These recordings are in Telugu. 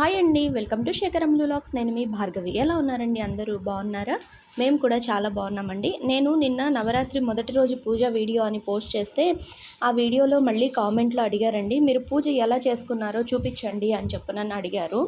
హాయ్ అండి వెల్కమ్ టు శేఖరం లాక్స్ నేను మీ భార్గవి. ఎలా ఉన్నారండి అందరూ? బాగున్నారా? మేము కూడా చాలా బాగున్నామండి. నేను నిన్న నవరాత్రి మొదటి రోజు పూజ వీడియో అని పోస్ట్ చేస్తే ఆ వీడియోలో మళ్ళీ కామెంట్లో అడిగారండి మీరు పూజ ఎలా చేసుకున్నారో చూపించండి అని చెప్పి నన్ను అడిగారు.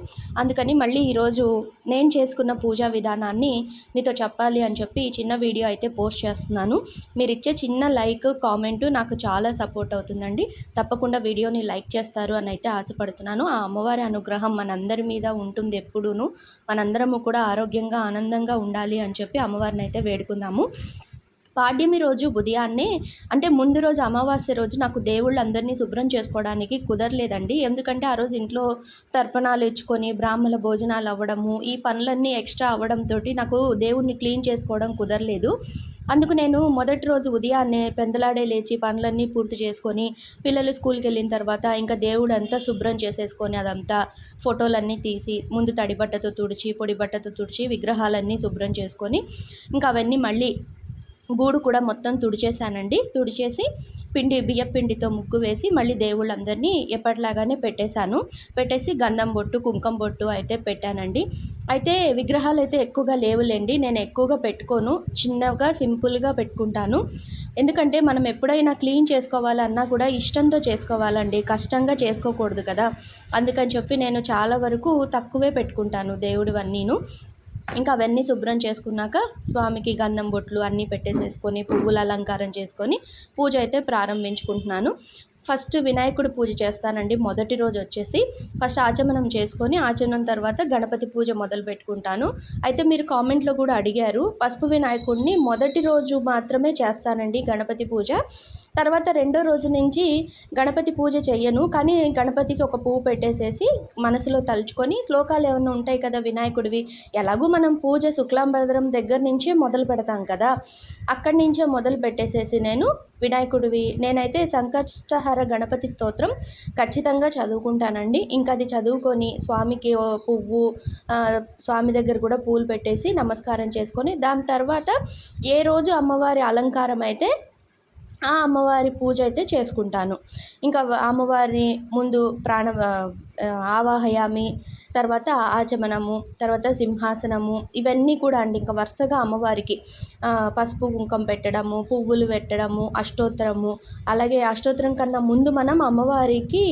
అందుకని మళ్ళీ ఈరోజు నేను చేసుకున్న పూజా విధానాన్ని మీతో చెప్పాలి అని చెప్పి ఈ చిన్న వీడియో అయితే పోస్ట్ చేస్తున్నాను. మీరు ఇచ్చే చిన్న లైక్ కామెంటు నాకు చాలా సపోర్ట్ అవుతుందండి. తప్పకుండా వీడియోని లైక్ చేస్తారు అని అయితే ఆశపడుతున్నాను. ఆ అమ్మవారి అనుగ్రహం అందరి మీద ఉంటుంది ఎప్పుడూను. మనందరము కూడా ఆరోగ్యంగా ఆనందంగా ఉండాలి అని చెప్పి అమ్మవారిని అయితే వేడుకుందాము. పాడ్యమి రోజు ఉదయాన్నే అంటే ముందు రోజు అమావాస్య రోజు నాకు దేవుళ్ళందరినీ శుభ్రం చేసుకోవడానికి కుదరలేదండి. ఎందుకంటే ఆ రోజు ఇంట్లో తర్పణాలు ఇచ్చుకొని బ్రాహ్మణ భోజనాలు అవ్వడము ఈ పనులన్నీ ఎక్స్ట్రా అవ్వడంతో నాకు దేవుణ్ణి క్లీన్ చేసుకోవడం కుదరలేదు. అందుకు నేను మొదటి రోజు ఉదయాన్నే పెందలాడే లేచి పనులన్నీ పూర్తి చేసుకొని పిల్లలు స్కూల్కి వెళ్ళిన తర్వాత ఇంకా దేవుడు అంతా శుభ్రం చేసేసుకొని అదంతా ఫోటోలన్నీ తీసి ముందు తడి బట్టతో తుడిచి పొడి బట్టతో తుడిచి విగ్రహాలన్నీ శుభ్రం చేసుకొని ఇంకా అవన్నీ మళ్ళీ గూడు కూడా మొత్తం తుడిచేసానండి తుడిచేసి పిండి బియ్య పిండితో ముగ్గు వేసి మళ్ళీ దేవుళ్ళందరినీ ఎప్పటిలాగానే పెట్టేశాను. పెట్టేసి గంధం బొట్టు కుంకం బొట్టు అయితే పెట్టానండి. అయితే విగ్రహాలు అయితే ఎక్కువగా లేవులేండి. నేను ఎక్కువగా పెట్టుకోను. చిన్నగా సింపుల్గా పెట్టుకుంటాను. ఎందుకంటే మనం ఎప్పుడైనా క్లీన్ చేసుకోవాలన్నా కూడా ఇష్టంతో చేసుకోవాలండి. కష్టంగా చేసుకోకూడదు కదా. అందుకని చెప్పి నేను చాలా వరకు తక్కువే పెట్టుకుంటాను దేవుడివన్నీను. ఇంకా అవన్నీ శుభ్రం చేసుకున్నాక స్వామికి గంధం బొట్లు అన్నీ పెట్టేసేసుకొని పువ్వుల అలంకారం చేసుకొని పూజ అయితే ప్రారంభించుకుంటున్నాను. ఫస్ట్ వినాయకుడు పూజ చేస్తానండి. మొదటి రోజు వచ్చేసి ఫస్ట్ ఆచమనం చేసుకొని ఆచమనం తర్వాత గణపతి పూజ మొదలు పెట్టుకుంటాను. అయితే మీరు కామెంట్లో కూడా అడిగారు పసుపు వినాయకుడిని మొదటి రోజు మాత్రమే చేస్తానండి గణపతి పూజ. తర్వాత రెండో రోజు నుంచి గణపతి పూజ చేయను కానీ గణపతికి ఒక పువ్వు పెట్టేసేసి మనసులో తలుచుకొని శ్లోకాలు ఏమైనా ఉంటాయి కదా వినాయకుడివి ఎలాగూ మనం పూజ శుక్లాంబరం దగ్గర నుంచే మొదలు పెడతాం కదా. అక్కడి నుంచే మొదలు పెట్టేసేసి నేను వినాయకుడివి. నేనైతే సంకష్టహర గణపతి స్తోత్రం ఖచ్చితంగా చదువుకుంటానండి. ఇంకా అది చదువుకొని స్వామికి పువ్వు స్వామి దగ్గర కూడా పూలు పెట్టేసి నమస్కారం చేసుకొని దాని తర్వాత ఏ రోజు అమ్మవారి అలంకారం అయితే ఆ అమ్మవారి పూజ అయితే చేసుకుంటాను. ఇంకా అమ్మవారి ముందు ప్రాణ ఆవాహయామి తర్వాత ఆచమనము తర్వాత సింహాసనము ఇవన్నీ కూడా అండి. ఇంకా వరుసగా అమ్మవారికి పసుపు కుంకం పెట్టడము పువ్వులు పెట్టడము అష్టోత్తరము. అలాగే అష్టోత్తరం కన్నా ముందు మనం అమ్మవారికి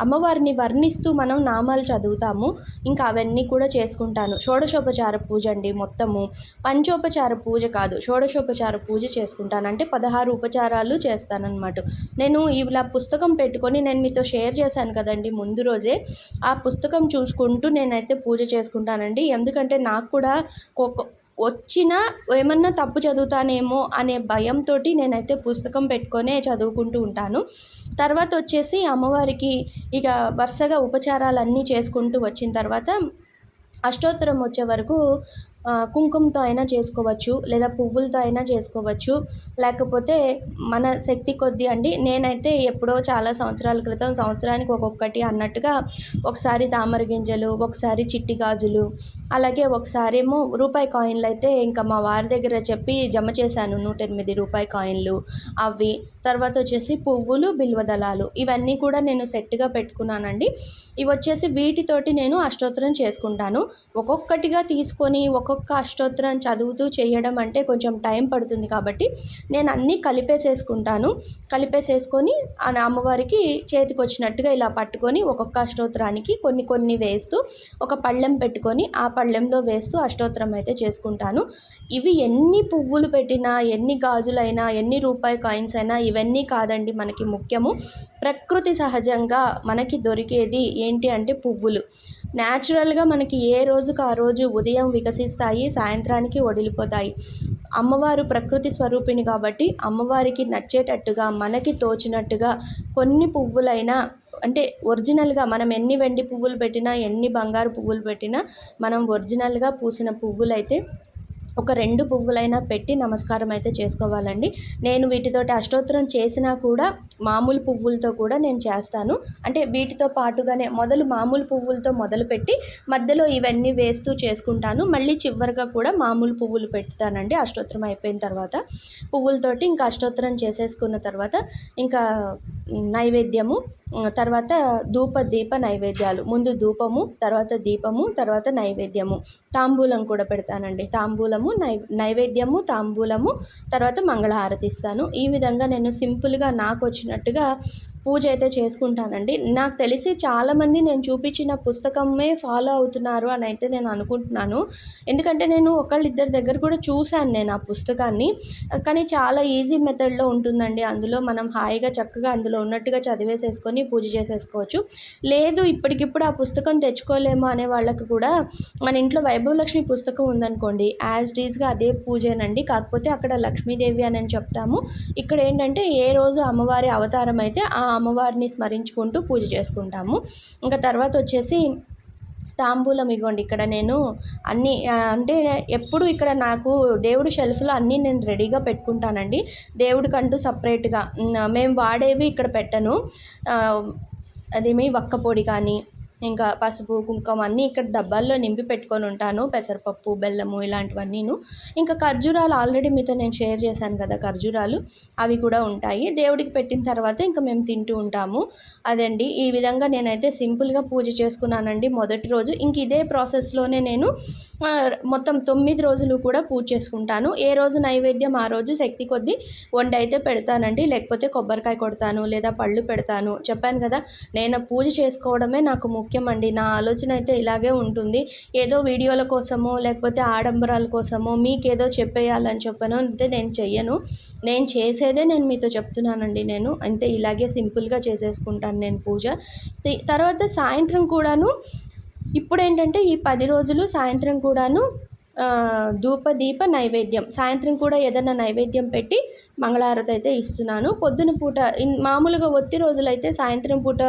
అమ్మవారిని వర్ణిస్తూ మనం నామాలు చదువుతాము. ఇంకా అవన్నీ కూడా చేసుకుంటాను. షోడశోపచార పూజ అండి మొత్తము. పంచోపచార పూజ కాదు షోడశోపచార పూజ చేసుకుంటాను. అంటే పదహారు ఉపచారాలు చేస్తానన్నమాట. నేను ఇలా పుస్తకం పెట్టుకొని నేను మీతో షేర్ చేశాను కదండి ముందు రోజే. ఆ పుస్తకం చూసుకుంటూ నేనైతే పూజ చేసుకుంటానండి. ఎందుకంటే నాకు కూడా వచ్చిన ఏమన్నా తప్పు చదువుతానేమో అనే భయంతో నేనైతే పుస్తకం పెట్టుకొనే చదువుకుంటూ ఉంటాను. తర్వాత వచ్చేసి అమ్మవారికి ఇక వరుసగా ఉపచారాలన్నీ చేసుకుంటూ వచ్చిన తర్వాత అష్టోత్తరం వచ్చే వరకు కుంకుమతో అయినా చేసుకోవచ్చు లేదా పువ్వులతో అయినా చేసుకోవచ్చు. లేకపోతే మన శక్తి కొద్దీ అండి నేనైతే ఎప్పుడో చాలా సంవత్సరాల క్రితం సంవత్సరానికి ఒక్కొక్కటి అన్నట్టుగా ఒకసారి తామర గింజలు ఒకసారి చిట్టి గాజులు అలాగే ఒకసారి ఏమో రూపాయి కాయిన్లు అయితే ఇంకా మా వారి దగ్గర చెప్పి జమ చేశాను నూట ఎనిమిది రూపాయి కాయిన్లు అవి. తర్వాత వచ్చేసి పువ్వులు బిల్వదళాలు ఇవన్నీ కూడా నేను సెట్గా పెట్టుకున్నానండి. ఇవి వచ్చేసి వీటితోటి నేను అష్టోత్తరం చేసుకుంటాను. ఒక్కొక్కటిగా తీసుకొని ఒక్కొక్క అష్టోత్తరం చదువుతూ చేయడం అంటే కొంచెం టైం పడుతుంది కాబట్టి నేను అన్నీ కలిపేసేసుకుంటాను. కలిపేసేసుకొని ఆ అమ్మవారికి చేతికి వచ్చినట్టుగా ఇలా పట్టుకొని ఒక్కొక్క అష్టోత్తరానికి కొన్ని కొన్ని వేస్తూ ఒక పళ్ళెం పెట్టుకొని ఆ పళ్ళెంలో వేస్తూ అష్టోత్తరం అయితే చేసుకుంటాను. ఇవి ఎన్ని పువ్వులు పెట్టినా ఎన్ని గాజులైనా ఎన్ని రూపాయి కాయిన్స్ అయినా ఇవన్నీ కాదండి మనకి ముఖ్యము. ప్రకృతి సహజంగా మనకి దొరికేది ఏంటి అంటే పువ్వులు. న్యాచురల్గా మనకి ఏ రోజుకు ఆ రోజు ఉదయం వికసిస్తాయి సాయంత్రానికి వడిలిపోతాయి అమ్మవారు ప్రకృతి స్వరూపిణి కాబట్టి అమ్మవారికి నచ్చేటట్టుగా మనకి తోచినట్టుగా కొన్ని పువ్వులైనా అంటే ఒరిజినల్గా మనం ఎన్ని వెండి పువ్వులు పెట్టినా ఎన్ని బంగారు పువ్వులు పెట్టినా మనం ఒరిజినల్గా పూసిన పువ్వులైతే ఒక రెండు పువ్వులైనా పెట్టి నమస్కారం అయితే చేసుకోవాలండి. నేను వీటితోటి అష్టోత్తరం చేసినా కూడా మామూలు పువ్వులతో కూడా నేను చేస్తాను. అంటే వీటితో పాటుగానే మొదలు మామూలు పువ్వులతో మొదలుపెట్టి మధ్యలో ఇవన్నీ వేస్తూ చేసుకుంటాను. మళ్ళీ చివరిగా కూడా మామూలు పువ్వులు పెడతానండి. అష్టోత్తరం అయిపోయిన తర్వాత పువ్వులతోటి ఇంకా అష్టోత్తరం చేసేసుకున్న తర్వాత ఇంకా నైవేద్యము తర్వాత ధూప దీప నైవేద్యాలు. ముందు ధూపము తర్వాత దీపము తర్వాత నైవేద్యము. తాంబూలం కూడా పెడతానండి. తాంబూలము నై నైవేద్యము తాంబూలము తర్వాత మంగళహారతి ఇస్తాను. ఈ విధంగా నేను సింపుల్గా నాకు వచ్చిన వచ్చినట్టుగా పూజ అయితే చేసుకుంటానండి. నాకు తెలిసి చాలామంది నేను చూపించిన పుస్తకమే ఫాలో అవుతున్నారు అని అయితే నేను అనుకుంటున్నాను. ఎందుకంటే నేను ఒకళ్ళిద్దరి దగ్గర కూడా చూశాను నేను ఆ పుస్తకాన్ని. కానీ చాలా ఈజీ మెథడ్లో ఉంటుందండి. అందులో మనం హాయిగా చక్కగా అందులో ఉన్నట్టుగా చదివేసేసుకొని పూజ చేసేసుకోవచ్చు. లేదు ఇప్పటికిప్పుడు ఆ పుస్తకం తెచ్చుకోలేము అనే వాళ్ళకి కూడా మన ఇంట్లో వైభవలక్ష్మి పుస్తకం ఉందనుకోండి యాజ్ డీజ్గా అదే పూజేనండి. కాకపోతే అక్కడ లక్ష్మీదేవి అని చెప్తాము. ఇక్కడ ఏంటంటే ఏ రోజు అమ్మవారి అవతారం అయితే ఆ అమ్మవారిని స్మరించుకుంటూ పూజ చేసుకుంటాము. ఇంకా తర్వాత వచ్చేసి తాంబూలం ఇగోండి ఇక్కడ నేను అన్నీ అంటే ఎప్పుడు ఇక్కడ నాకు దేవుడు షెల్ఫ్లో అన్నీ నేను రెడీగా పెట్టుకుంటానండి. దేవుడికంటూ సపరేట్గా మేము వాడేవి ఇక్కడ పెట్టను. అదేమి వక్క పొడి కానీ ఇంకా పసుపు కుంకుమ అన్నీ ఇక్కడ డబ్బాల్లో నింపి పెట్టుకొని ఉంటాను. పెసరపప్పు బెల్లము ఇలాంటివన్నీను. ఇంకా ఖర్జూరాలు ఆల్రెడీ మీతో నేను షేర్ చేశాను కదా ఖర్జూరాలు. అవి కూడా ఉంటాయి. దేవుడికి పెట్టిన తర్వాత ఇంకా మేము తింటూ ఉంటాము. అదండి. ఈ విధంగా నేనైతే సింపుల్గా పూజ చేసుకున్నానండి మొదటి రోజు. ఇంక ఇదే ప్రాసెస్లోనే నేను మొత్తం తొమ్మిది రోజులు కూడా పూజ చేసుకుంటాను. ఏ రోజు నైవేద్యం ఆ రోజు శక్తి కొద్దీ వండి అయితే పెడతానండి. లేకపోతే కొబ్బరికాయ కొడతాను లేదా పళ్ళు పెడతాను. చెప్పాను కదా నేను పూజ చేసుకోవడమే నాకు ముఖ్యం అండి నా ఆలోచన అయితే ఇలాగే ఉంటుంది. ఏదో వీడియోల కోసమో లేకపోతే ఆడంబరాల కోసమో మీకేదో చెప్పేయాలని చెప్పను. అంతే నేను చెయ్యను. నేను చేసేదే నేను మీతో చెప్తున్నానండి నేను. అంతే ఇలాగే సింపుల్గా చేసేసుకుంటాను నేను పూజ. తర్వాత సాయంత్రం కూడాను ఇప్పుడు ఏంటంటే ఈ పది రోజులు సాయంత్రం కూడాను ధూప దీప నైవేద్యం. సాయంత్రం కూడా ఏదైనా నైవేద్యం పెట్టి మంగళారతి అయితే ఇస్తున్నాను. పొద్దున పూట మామూలుగా ఒత్తి రోజులైతే సాయంత్రం పూట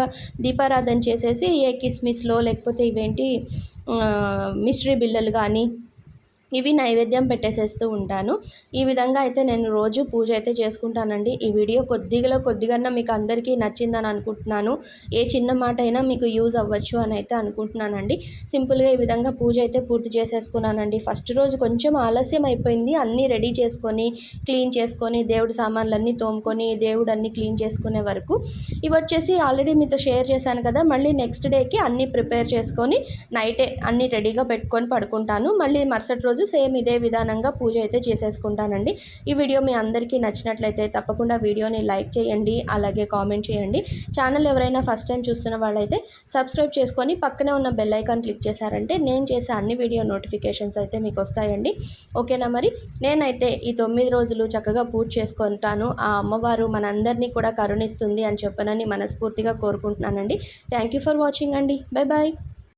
దీపారాధన చేసేసి ఏ కిస్మిస్లో లేకపోతే ఇవేంటి మిశ్రీ బిళ్ళలు కానీ ఇవి నైవేద్యం పెట్టేసేస్తూ ఉంటాను. ఈ విధంగా అయితే నేను రోజు పూజ అయితే చేసుకుంటానండి. ఈ వీడియో కొద్దిగా కొద్దిగా మీకు అందరికీ నచ్చిందని అనుకుంటున్నాను. ఏ చిన్న మాట అయినా మీకు యూజ్ అవ్వచ్చు అని అయితే అనుకుంటున్నానండి. సింపుల్గా ఈ విధంగా పూజ అయితే పూర్తి చేసేసుకున్నానండి. ఫస్ట్ రోజు కొంచెం ఆలస్యం అయిపోయింది. అన్నీ రెడీ చేసుకొని క్లీన్ చేసుకొని దేవుడి సామాన్లన్నీ తోముకొని దేవుడు అన్నీ క్లీన్ చేసుకునే వరకు. ఇవి వచ్చేసి ఆల్రెడీ మీతో షేర్ చేశాను కదా మళ్ళీ నెక్స్ట్ డేకి అన్నీ ప్రిపేర్ చేసుకొని నైటే అన్నీ రెడీగా పెట్టుకొని పడుకుంటాను. మళ్ళీ మరుసటి రోజు రోజు సేమ్ ఇదే విధానంగా పూజ అయితే చేసేసుకుంటానండి. ఈ వీడియో మీ అందరికీ నచ్చినట్లయితే తప్పకుండా వీడియోని లైక్ చేయండి అలాగే కామెంట్ చేయండి. ఛానల్ ఎవరైనా ఫస్ట్ టైం చూస్తున్న వాళ్ళైతే సబ్స్క్రైబ్ చేసుకొని పక్కనే ఉన్న బెల్ ఐకాన్ క్లిక్ చేశారంటే నేను చేసే అన్ని వీడియో నోటిఫికేషన్స్ అయితే మీకు వస్తాయండి ఓకేనా మరి? నేనైతే ఈ తొమ్మిది రోజులు చక్కగా పూజ చేసుకుంటాను. ఆ అమ్మవారు మనందరినీ కూడా కరుణిస్తుంది అని చెప్పనని మనస్ఫూర్తిగా కోరుకుంటున్నానండి. థ్యాంక్ యూ ఫర్ వాచింగ్ అండి. Bye bye